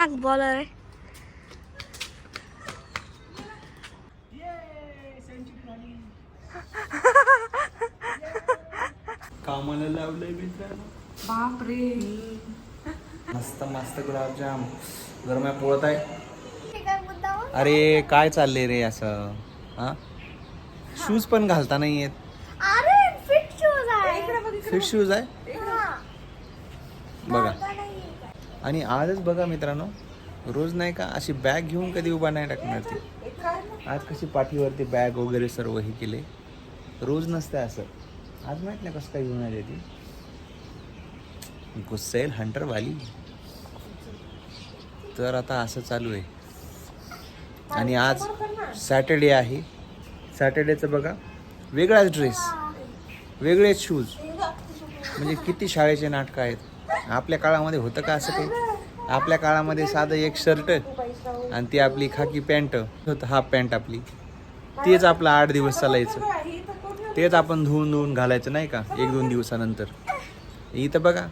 Bowler आहे कामाला लावलंय मित्रांनो. बापरे. मस्त मस्त गुलाबजाम. गरम्या पोळत आहे. अरे काय चाललंय रे असं? हा? शूज पण घालता नाही येत अरे फिट शूज आहे फिट शूज आहे बघा आणि आजच बघा मित्रांनो रोज नाही का अशी बॅग घेऊन कधी उभा नाही टाकणार ती. आज कशी पाठीवरती बॅग वगैरे सर्व हे केले. रोज नसते असं. आज माहीत नाही कसं काय घेऊन आली ती. गुस्सेल हंटरवाली तर आता असं चालू आहे. आणि आज सॅटर्डे आहे. सॅटर्डेचं बघा. वेगळाच ड्रेस वेगळेच शूज म्हणजे किती शाळेचे नाटकं आहेत. आपल्या काळामध्ये होतं का असं काही? आपल्या काळामध्ये साधं एक शर्ट आणि ती आपली खाकी पॅन्ट. होतं हाफ पॅन्ट आपली. तेच आपलं आठ दिवस चालायचं. तेच आपण धुवून धुवून घालायचं नाही का? एक दोन दिवसानंतर. इथं बघा.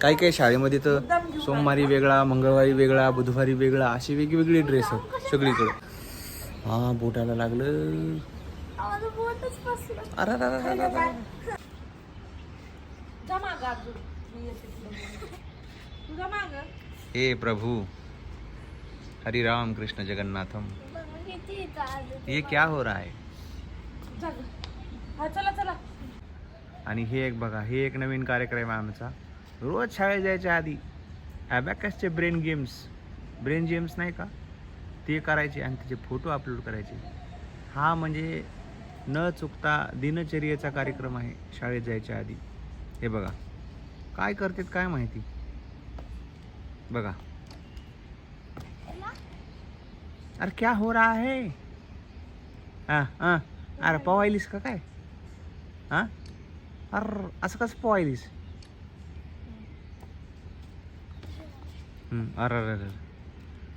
काही काही शाळेमध्ये तर सोमवारी वेगळा मंगळवारी वेगळा बुधवारी वेगळा अशी वेगवेगळी ड्रेस आहेत सगळीकडे. हा बोटाला लागलं. अरे हे प्रभु हरि राम कृष्ण जगन्नाथम. ये क्या हो रहा है? चला चला. आणि हे एक बघा हे एक नवीन कार्यक्रम आहे आमचा. रोज शाळेत जायच्या आधी ॲबॅकसचे ब्रेन गेम्स. ब्रेन गेम्स नाही का? ते करायचे आणि त्याचे फोटो अपलोड करायचे. हा म्हणजे न चुकता दिनचर्येचा कार्यक्रम आहे शाळेत जायच्या आधी. हे बघा. काय करतात काय माहिती? बघा. अरे क्या हो रहा है? हां हां. अरे पवायलीस का काय? हां? अर असं कसं पोहायलीस हम्म, अरे अरे अरे.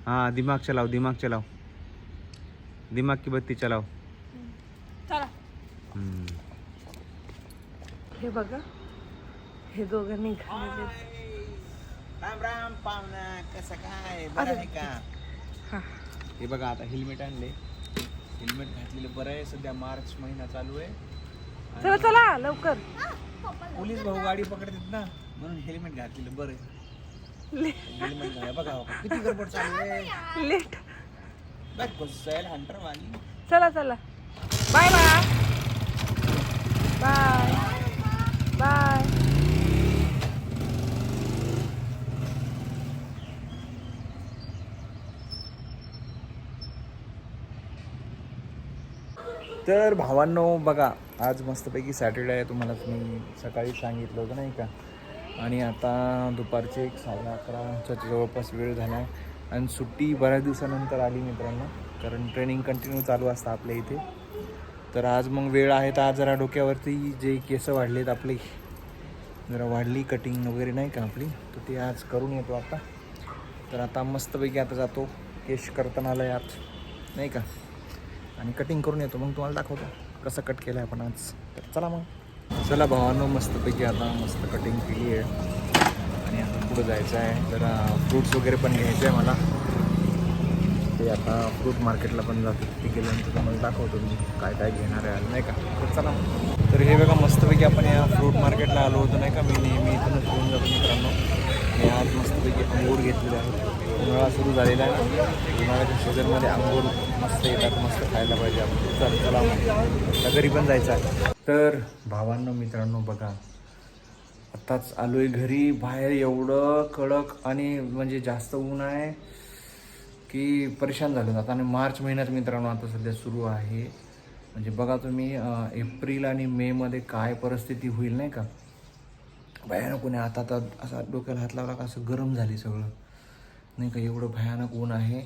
हाँ दिमाग चलाओ दिमाग चलाओ दिमाग की बत्ती चलाओ चला. हम्म. हे बघा. हे दोघं निघालेले राम राम पाहुणा कसं काय? बरं आहे का? हा. हे बघा आता हेल्मेट आणले. हेल्मेट घातलेलं बरं आहे. सध्या मार्च महिना चालू आहे. चला चला लवकर. पोलीस भाऊ गाडी पकडतात ना म्हणून हेल्मेट घातलेलं बरं आहे. हेल्मेट घाला. बघा हो, किती गडबड चालू आहे. लेट. बघ गुस्सेल हंटर वाली. चला चला. बाय बाय बाय बाय तर भावांनो बघा आज मस्तपैकी सॅटर्डे आहे तुम्हाला मी सकाळी सांगितलं होतं नाही का? आणि आता दुपारचे एक साडे अकराच्या जवळपास वेळ झाला आहे आणि सुट्टी बऱ्याच दिवसानंतर आली मित्रांनो कारण ट्रेनिंग कंटिन्यू चालू असतं आपल्या इथे. तर आज मग वेळ आहे तर आज जरा डोक्यावरती जे केस वाढलेत आपले जरा वाढली कटिंग वगैरे नाही का आपली तर ते आज करून येतो आता. तर आता मस्तपैकी आता जातो केश करताना आलं आज नाही का? आणि कटिंग करून येतो. मग तुम्हाला दाखवतो कसं कट केलं आहे आपण आज. तर चला मग. चला भावानं मस्तपैकी आता मस्त कटिंग केली आहे. आणि आता पुढं जायचं आहे. जरा फ्रूट्स वगैरे पण घ्यायचं आहे मला. ते आता फ्रूट मार्केटला पण जातो. तिथे गेल्यानंतर तुम्हाला दाखवतो मी काय काय घेणार आहे नाही का? तर चला मग. तर हे बघा मस्तपैकी आपण या फ्रूट मार्केटला आलो होतो नाही का? मी नेहमी इथूनच घेऊन जातो मित्रांनो. मी आज मस्तपैकी अंगूर घेतलेले आहे. उन्हाळा सुरू झालेला आहे. ना उन्हाळ्याच्या सीझनमध्ये आंघोळ मस्त येतात मस्त खायला पाहिजे आपण. चल चला मग. आता घरी पण जायचं आहे. तर भावांनो मित्रांनो बघा. आत्ताच आलो आहे घरी. बाहेर एवढं कडक आणि म्हणजे जास्त ऊन आहे की परेशान झालं आता आणि मार्च महिन्यात मित्रांनो आता सध्या सुरू आहे. म्हणजे बघा तुम्ही एप्रिल आणि मेमध्ये काय परिस्थिती होईल नाही का? भयानक कोणी आता तर असा डोक्याला हात लावला का असं गरम झाली सगळं. नाही का एवढं भयानक ऊन आहे.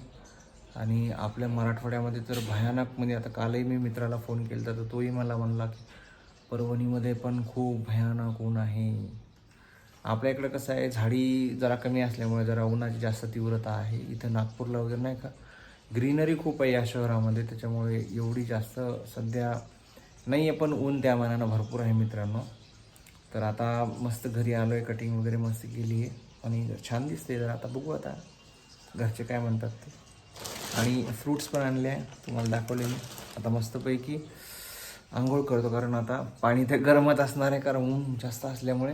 आणि आपल्या मराठवाड्यामध्ये तर भयानक म्हणजे आता कालही मी मित्राला फोन केला तर तोही मला म्हणला की परभणीमध्ये पण खूप भयानक ऊन आहे. आपल्या इकडं कसं आहे झाडी जरा कमी असल्यामुळे जरा उन्हाची जास्त तीव्रता आहे. इथं नागपूरला वगैरे नाही का ग्रीनरी खूप आहे या शहरामध्ये त्याच्यामुळे एवढी जास्त सध्या नाही आहे पण ऊन त्या मानानं भरपूर आहे मित्रांनो. तर आता मस्त घरी आलो आहे कटिंग वगैरे मस्त केली आहे आणि छान दिसते जरा आता बघू आता. घरचे काय म्हणतात ते? आणि फ्रूट्स पण आणले आहे तुम्हाला दाखवले मी. आता मस्तपैकी आंघोळ करतो कारण आता पाणी ते गरमच असणार आहे कारण ऊन जास्त असल्यामुळे.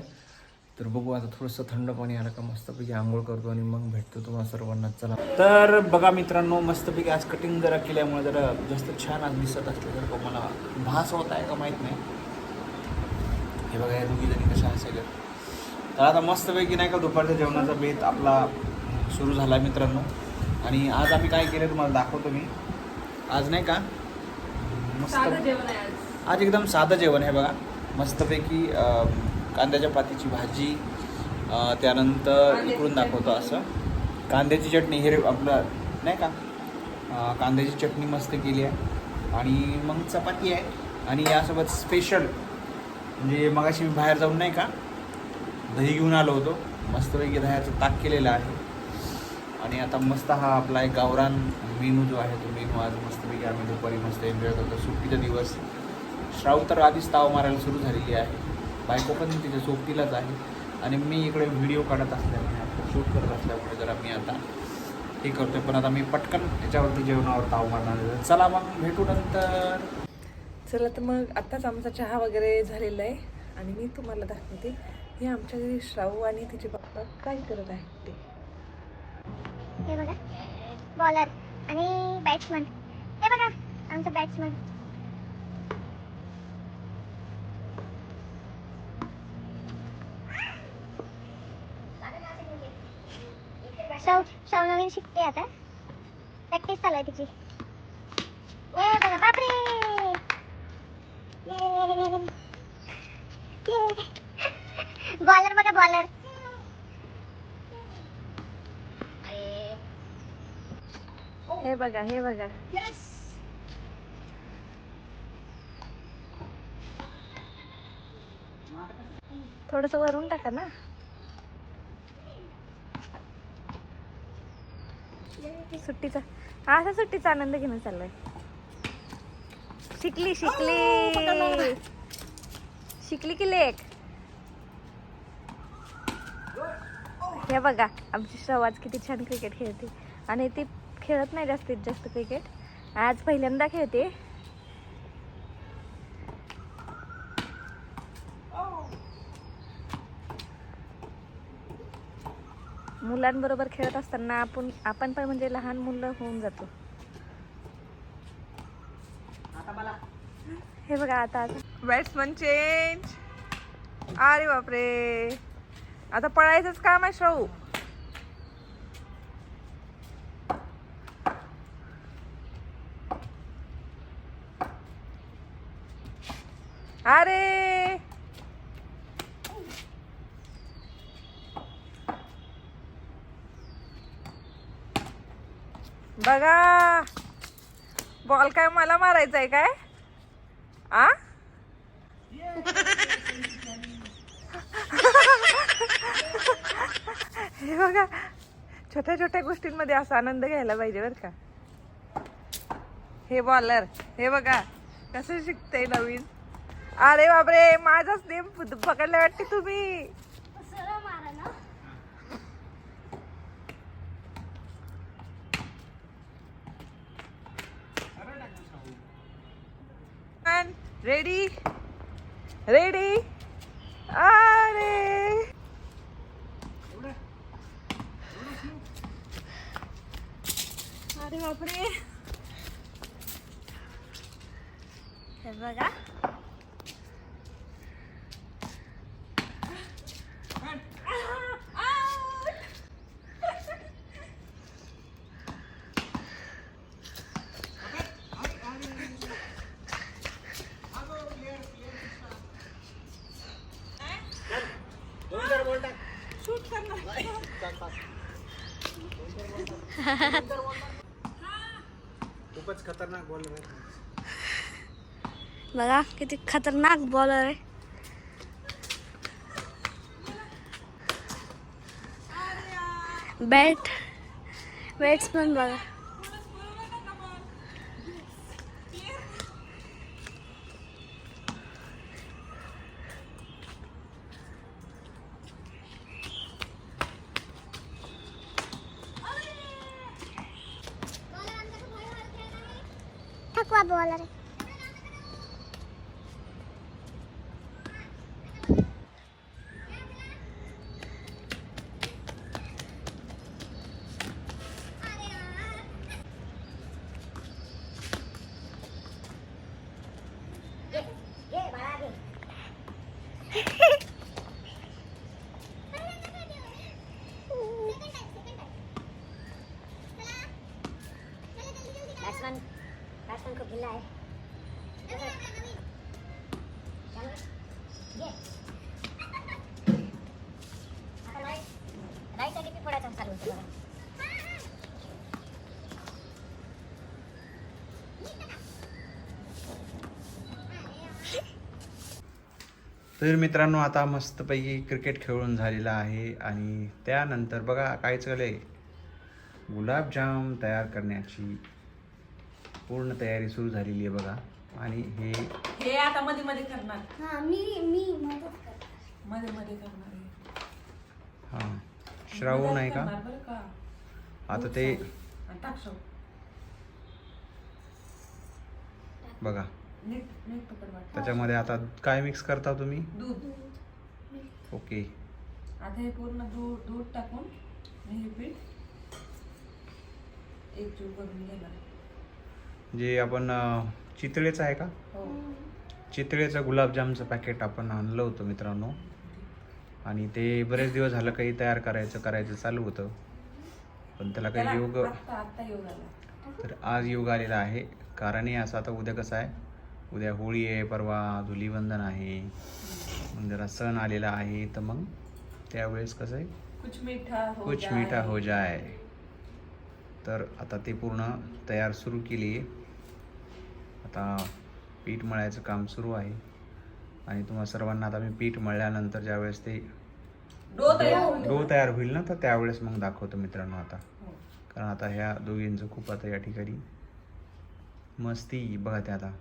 तर बघू आता थोडंसं थंड पाणी आलं का मस्तपैकी आंघोळ करतो आणि मग भेटतो तुम्हाला सर्वांना. चला. तर बघा मित्रांनो मस्तपैकी आज कटिंग जरा केल्यामुळे जरा जास्त छान आज दिसत असलं तर मला भास होत आहे का माहीत नाही. हे बघा या दोघी जणी कशा असेल तर आता मस्तपैकी नाही का दुपारच्या जेवणाचा बेत आपला सुरू झाला मित्रांनो. आणि आज आम्ही काय केलं तुम्हाला दाखवतो मी. आज नाही का? मस्त आज. एकदम साधं जेवण आहे बघा. मस्तपैकी कांद्याच्या पातीची भाजी त्यानंतर इकडून दाखवतो असं. कांद्याची चटणी हे रे- आपलं नाही का? कांद्याची चटणी मस्त केली आहे. आणि मग चपाती आहे. आणि यासोबत स्पेशल म्हणजे मगाशी मी बाहेर जाऊन नाही का दही घेऊन आलो होतो. मस्तपैकी दह्याचं ताक केलेलं आहे. आणि आता मस्त हा आपला एक गावरान मेनू जो आहे तो मेनू आज मस्तपैकी आम्ही दुपारी मस्त एन्जॉय करतो. सुट्टीचा दिवस. श्राव तर आधीच ताव मारायला सुरू झालेली आहे. बायको पण तिच्या सोबतीलाच आहे. आणि मी इकडे व्हिडिओ काढत असल्यामुळे शूट करत असल्यामुळे जरा मी आता हे करतोय. पण आता मी पटकन त्याच्यावरती जेवणावर ताव मारणार आहे. चला मग भेटू नंतर. चला तर मग आत्ताच आमचा चहा वगैरे झालेला आहे. आणि मी तुम्हाला दाखवते हे आमच्या घरी श्रावू आणि तिचे पप्पा काय करत आहेत ते. हे बघा. बॉलर आणि बॅट्समन हे बघा आमचं बॅट्समन शाव शाव नवीन शिकते आता. प्रॅक्टिस चालू आहे तिची. ए बघा बापरे! बॉलर बघा बॉलर हे बघा हे बघा. थोडस वरून टाका ना. सुट्टीचा हा असा सुट्टीचा आनंद घेणं चाललाय. शिकली शिकली. शिकली की लेख? हे बघा आमची श्रवाज किती छान क्रिकेट खेळते. आणि ती खेळत नाही जास्तीत जास्त क्रिकेट आज पहिल्यांदा खेळते. मुलांबरोबर खेळत असताना आपण आपण पण म्हणजे लहान मुलं होऊन जातो. हे बघा आता. बॅट्समन चेंज अरे बापरे. आता पळायचंच काम आहे श्राऊ अरे बघा. बॉल काय मला मारायचा आहे काय? आ? हे बघा. छोट्या छोट्या गोष्टींमध्ये असा आनंद घ्यायला पाहिजे बरं का. हे बॉलर हे बघा. कसं शिकतंय नवीन. अरे बापरे माझाच नेम पकडला वाटते तुम्ही. रेडी रेडी अरे अरे बापरे. हे बघा. बघा कितनी खतरनाक बॉलर है बैट बैट्समैन बॅट्समन बघा बॉलर आहे शंख भिला आहे फोडायचा चालू बघा. तर मित्रांनो आता मस्तपैकी क्रिकेट खेळून झालेला आहे आणि त्यानंतर बघा काय चाललंय? गुलाबजाम तयार करण्याची पूर्ण तयारी सुरू झालेली आहे बघा. आणि हे हे आता मध्ये मध्ये करणार. हा मी मी मदत मध्ये मध्ये करणार. हां श्रावण आहे का? आता ते. बघा. नीट नीट पकड वाट त्याच्यामध्ये आता काय मिक्स करता तुम्ही? दूध. ओके. आता हे पूर्ण दूध दूध टाकून हे पीठ एकजीव करून घेणार. जे आपण चितळेचं आहे का? हो. चितळेचं गुलाबजामचं पॅकेट आपण आणलं होतं मित्रांनो. आणि ते बरेच दिवस झालं काही तयार करायचं करायचं चालू होतं. पण त्याला काही योग तर आज योग आलेला आहे. कारण हे असं आता उद्या कसं आहे? उद्या होळी आहे परवा धुलीवंदन आहे. मग जरा सण आलेला आहे तर मग त्यावेळेस कसं आहे? कुछ मीठा हो कुछ. मीठा हो जाय. तर आता ते पूर्ण तयार सुरू केली आहे. आता पीठ मळायचं काम सुरू आहे. आणि तुम्हा सर्वांना आता मी पीठ मळल्यानंतर ज्यावेळेस ते डो तयार होईल. ना तर त्यावेळेस मग दाखवतो मित्रांनो आता. हो. कारण आता ह्या दोघींचं खूप आता या ठिकाणी मस्ती बघा ते आता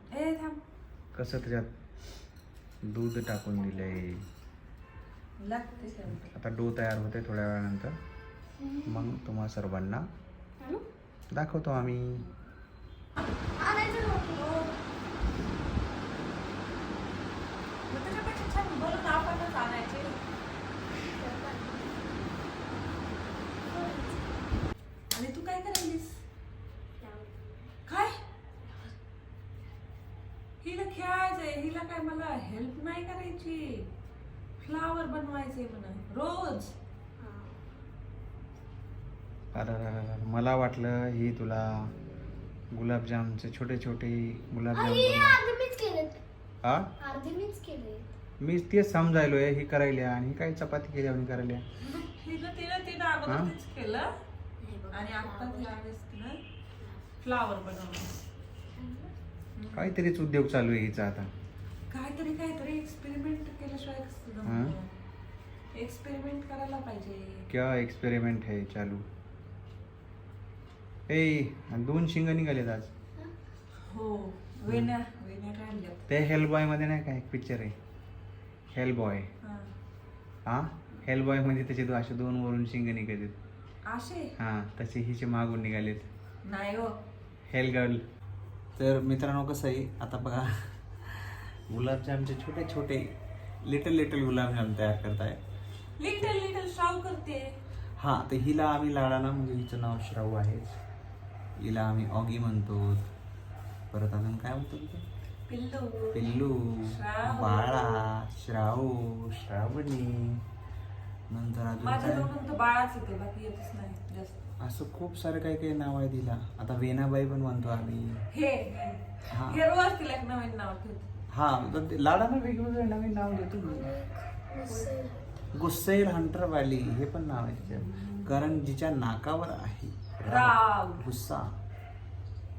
कसं त्याच्यात दूध टाकून दिलंय. आता डो तयार होते थोड्या वेळानंतर. मग तुम्हा सर्वांना दाखवतो आम्ही. आणि तू काय करायलीस? काय? हिला खेळायचंय हिला काय मला हेल्प नाही करायची? फ्लावर बनवायचे म्हणा रोज. अरे मला वाटलं ही तुला गुलाबजामचे छोटे छोटे गुलाबजाम हा? मीच केले मी तेच समजायलोय ही करायल्या आणि ही? काय चपाती केली. आणि हा? बनवलं. काहीतरीच उद्योग चालू आहे हिचा आता. काहीतरी काहीतरी एक्सपेरिमेंट केल्याशिवाय हा? एक्सपेरिमेंट करायला पाहिजे. क्या एक्सपेरिमेंट है चालू? ए दोन शिंग निघालेत आज. हो वेण्या वेण्या काढल्यात ते हेल बॉयमध्ये नाही का एक पिक्चर आहे? हेल बॉय हा. हा? हेल बॉयमध्ये त्याचे दो- असे दोन वरून शिंग निघालेत. असे? हा तसे हिचे मागून निघालेत. नाही हो. हेल गर्ल तर मित्रांनो कसं आहे? आता बघा. गुलाबजामचे छोटे छोटे लिटल लिटल गुलाबजाम तयार करताय. लिटल लिटल श्राव करते. हा तर हिला आम्ही लाडाना म्हणजे हिचं नाव श्राऊ आहे. हिला आम्ही ऑगी म्हणतो. परत अजून काय म्हणतो? पिल्लू. पिल्लू. बाळा श्राऊ श्रावणी. नंतर अजून माझ्या काय? दोघांना तर बाळाच येते बाकी येतच नाही जास्त. असं खूप सारे काही काही नाव आहे तिला. आता वेनाबाई पण म्हणतो आम्ही. हे रोज तिला एक नवीन नाव हा वेगवेगळे नवीन नाव देतो. मी गुस्सैल हंटर व्हॅली हे पण नाव आहे तिचं कारण जिच्या नाकावर आहे. राव. गुस्सा.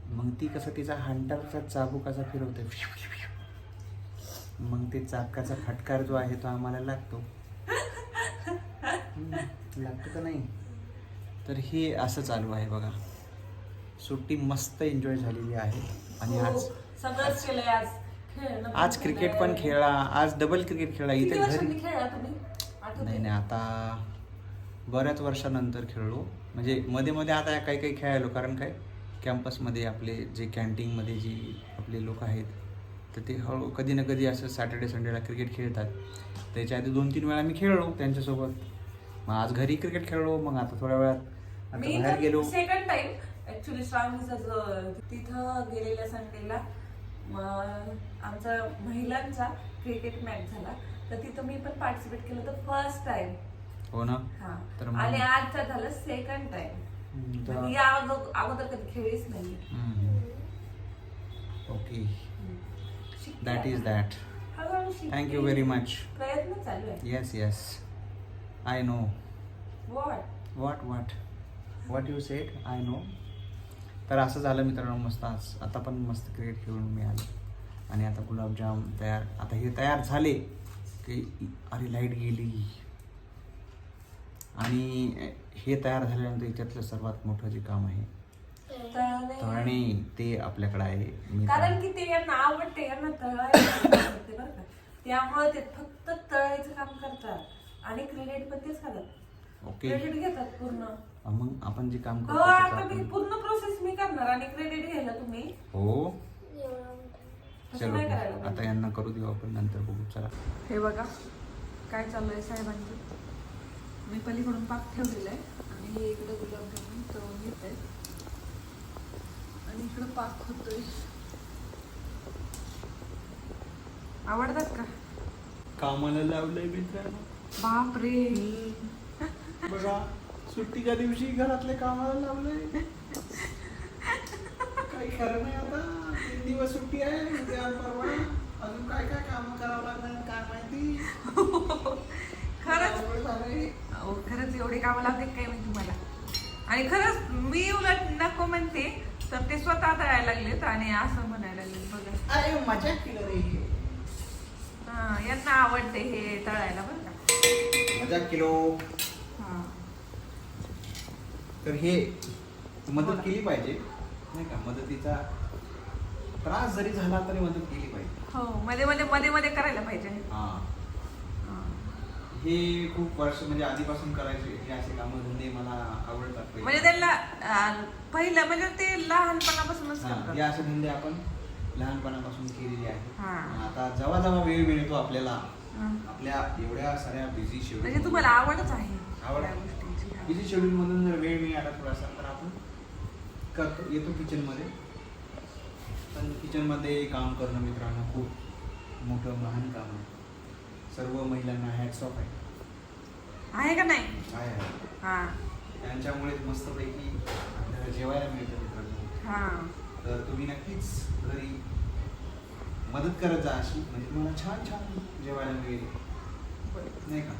मग ती कसं तिचा हंटरचा असा फिरवते मग ते चाबकाचा फटकार जो आहे तो आम्हाला लागतो. लागतो का नाही? तर हे असं चालू आहे बघा. सुट्टी मस्त एन्जॉय झालेली आहे. आणि आज हो, सगळंच केलंय आज. पण आज क्रिकेट पण. खेळला आज डबल क्रिकेट खेळला किती इथे घरी? नाही नाही आता बऱ्याच वर्षानंतर खेळलो. म्हणजे मध्ये मध्ये आता काही काही खेळायलो कारण काय? कॅम्पसमध्ये आपले जे कॅन्टीनमध्ये जी आपले लोक आहेत तर ते हळू कधी ना कधी असं सॅटर्डे संडेला क्रिकेट खेळतात. त्याच्या आधी दोन तीन वेळा मी खेळलो त्यांच्यासोबत. मग आज घरी क्रिकेट खेळलो मग आता थोड्या वेळात आता मी बाहेर गेलो. सेकंड टाइम ऍक्च्युली श्रावणीचं तिथं गेलेल्या संडेला आमचा महिलांचा क्रिकेट मॅच झाला. तर तिथं मी पण पार्टिसिपेट केलं तर फर्स्ट टाइम हो ना? हा. तर मग- आणि आजचा झालं सेकंड टाइम हम्म, तर- म्हणजे या अगो- अगोदर कधी खेळीच नाही ओके. शिकते दॅट आता. इज दॅट हळूहळू शिकते. थँक्यू व्हेरी मच प्रयत्न चालू आहे. Yes yes I know what what what what you said I know तर असं झालं मित्रांनो मस्त आज. आता पण मस्त क्रिकेट खेळून मी आलो. आणि आता गुलाबजाम तयार आता हे तयार झाले की अरे लाइट गेली. आणि हे तयार झाल्यानंतर याच्यातलं सर्वात मोठं जे काम आहे तळणे. ते आपल्याकडे आहे मी कारण की ते यांना आवडते यांना तळायला आवडते बरं का. त्यामुळे ते फक्त तळायचं काम करतात आणि क्रेडिट पण तेच खातात ओके. क्रेडिट घेतात पूर्ण. मग आपण जे काम हो करतो आता मी आपण- पूर्ण प्रोसेस मी करणार आणि क्रेडिट घ्यायला तुम्ही. हो. तसं चलो नाही करायला आता. यांना करू देऊ आपण नंतर बघू. चला. हे बघा काय चाललंय साहेबांचं? मी पलीकडून पाक ठेवलेला आहे. आणि हे इकडे गुलाबजामुन तळून घेत आहे आणि इकडं पाक होतोय. आवडतात का? कामाला लावलंय मित्रांनो. बापरे. बघा सुट्टीच्या दिवशी घरातले कामाला लावलंय. काही खरं नाही आता. तीन दिवस सुट्टी आहे उद्या परवा. अजून काय काय काम करावं लागणार काय माहिती? खरंच. अवघड झालंय. अहो, खरंच एवढे कामं लावते काय मी तुम्हाला? आणि खरंच मी उलट नको म्हणते तर ते स्वतः तळायला लागलेत आणि असं म्हणायला लागलेत बघा. अरे मजा केलं रे हा यांना आवडते हे तळायला बरं का. मजा किलो. हा. तर हे मदत केली पाहिजे नाही का? मदतीचा त्रास जरी झाला तरी मदत केली पाहिजे. हो मध्ये मध्ये मध्ये मध्ये करायला पाहिजे. हा. हे खूप वर्ष म्हणजे आधीपासून करायचे हे असे कामं धंदे मला आवडतात पहिले. म्हणजे त्यांना अं, पहिलं म्हणजे ते लहानपणापासूनच हा, हे असे धंदे आपण लहानपणापासून केलेले आहे हा. आता जेव्हा जेव्हा वेळ मिळतो आपल्याला हा. आपल्या एवढ्या साऱ्या बिझी म्हणजे शेड्यूल तुम्हाला आवडच आहे आवड. या गोष्टींची हा. बिझी शेड्यूल मधून जर वेळ मिळाला थोडासा तर आपण करतो येतो किचनमध्ये पण किचनमध्ये काम करणं मित्रांनो खूप मोठं महान काम आहे सर्व महिलांना हॅट्स ऑफ आहे. आहे का नाही? काय आहे. हा. त्यांच्यामुळेच मस्तपैकी आपल्याला जेवायला मिळतं मित्रांनो. हा. तर तुम्ही नक्कीच घरी मदत करत जा अशी म्हणजे तुम्हाला छान छान जेवायला मिळेल. नाही का?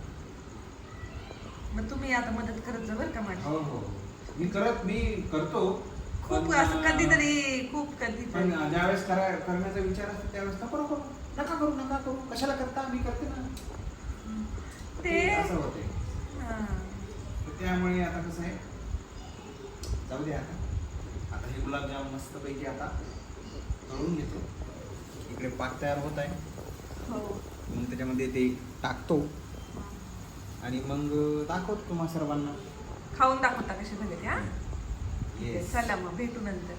मग तुम्ही आता मदत करत जा बरं का माझी? हो हो. मी करत मी करतो. खूप पण, असं कधीतरी खूप पण कधीतरी ज्यावेळेस करा करण्याचा विचार असतो त्यावेळेस नको करू नका करू नका करू. कशाला करता? मी करते ना. ते असं होते. हा. त्यामुळे आता कसं आहे जाऊ दे आता. आता हे गुलाबजाम मस्तपैकी आता तळून घेतो. इकडे पाक तयार होत आहे. हो. मग त्याच्यामध्ये ते टाकतो. आणि मग दाखवतो तुम्हा सर्वांना. खाऊन दाखवता कसे झाले ते हा. चला मग भेटू नंतर.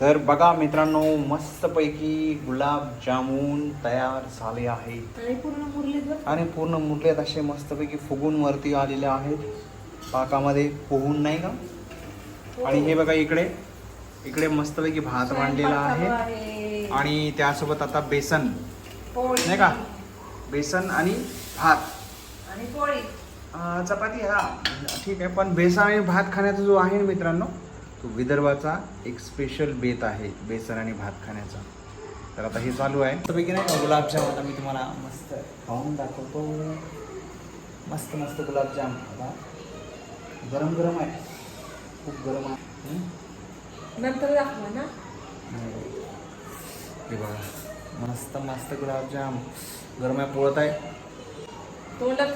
तर बघा मित्रांनो मस्तपैकी गुलाबजामुन तयार झाले आहेत. आणि पूर्ण मुरलेत असे मस्तपैकी फुगून वरती आलेले आहेत. पाकामध्ये पोहून नाही का? आणि हे बघा इकडे इकडे मस्तपैकी भात मांडलेला आहे. आणि त्यासोबत आता बेसन. पोळी. नाही का? बेसन आणि भात. आणि पोळी. चपाती हा ठीक आहे. पण बेसन आणि भात खाण्याचा जो आहे ना मित्रांनो तो विदर्भाचा एक स्पेशल बेत आहे बेसन आणि भात खाण्याचा. तर आता हे चालू आहे. मस्तपैकी नाही का गुलाबजाम आता मी तुम्हाला मस्त खाऊन दाखवतो. मस्त मस्त गुलाबजाम. आता गरम गरम आहे. खूप गरम आहे? नंतर दाखवा ना. हे बघा. मस्त मस्त गुलाबजाम. गरम आहे पोळत आहे. तोंडात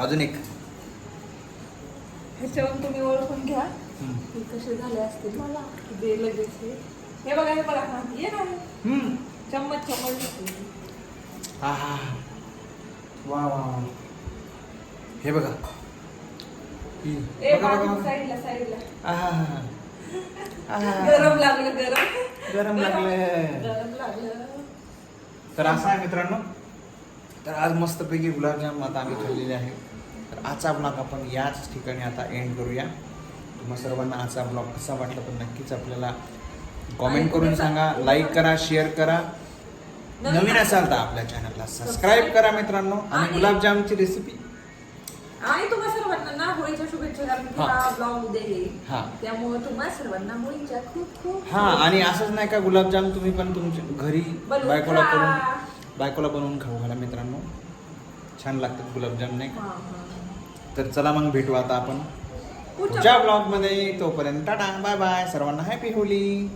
अजून एक ह्याच्यावरून तुम्ही ओळखून घ्या हं. हे कसे झाले असतील मला दे लगेच हे. हे बघा हे बघा हा ये ना हं. चम्मच चम्मच घेतली. आहा वा वा वा हे बघा ही. ए बघा, बघा, बघा. साईडला साईडला आहा. आहा. गरम लागलं गरम गरम लागलं गरम लागलं तर असं आहे मित्रांनो तर आज मस्तपैकी गुलाबजाम आता आम्ही खाल्लेले आहे तर आजचा ब्लॉग आपण याच ठिकाणी आता एंड करूया. तुम्हा सर्वांना आजचा ब्लॉग कसा वाटला तर नक्कीच आपल्याला कॉमेंट करून सांगा लाईक करा शेअर करा. नवीन असाल तर आपल्या चॅनलला सबस्क्राईब करा मित्रांनो. आणि गुलाबजामची रेसिपी आणि तुम्हा सर्वांना ना होळीच्या शुभेच्छा कारण की हा. ब्लॉग उद्या येईल. हा. त्यामुळे तुम्हा सर्वांना होळीच्या खूप खूप हा आणि असंच नाही का गुलाबजाम तुम्ही पण तुमच्या घरी बायकोला. करून बायकोला बनवून खाऊ घाला मित्रांनो. छान लागतात गुलाबजाम नाही का. तर चला मग भेटू आता आपण. पुढच्या पुढच्या ब्लॉगमध्ये तोपर्यंत टाटा बाय बाय सर्वांना हॅपी होली.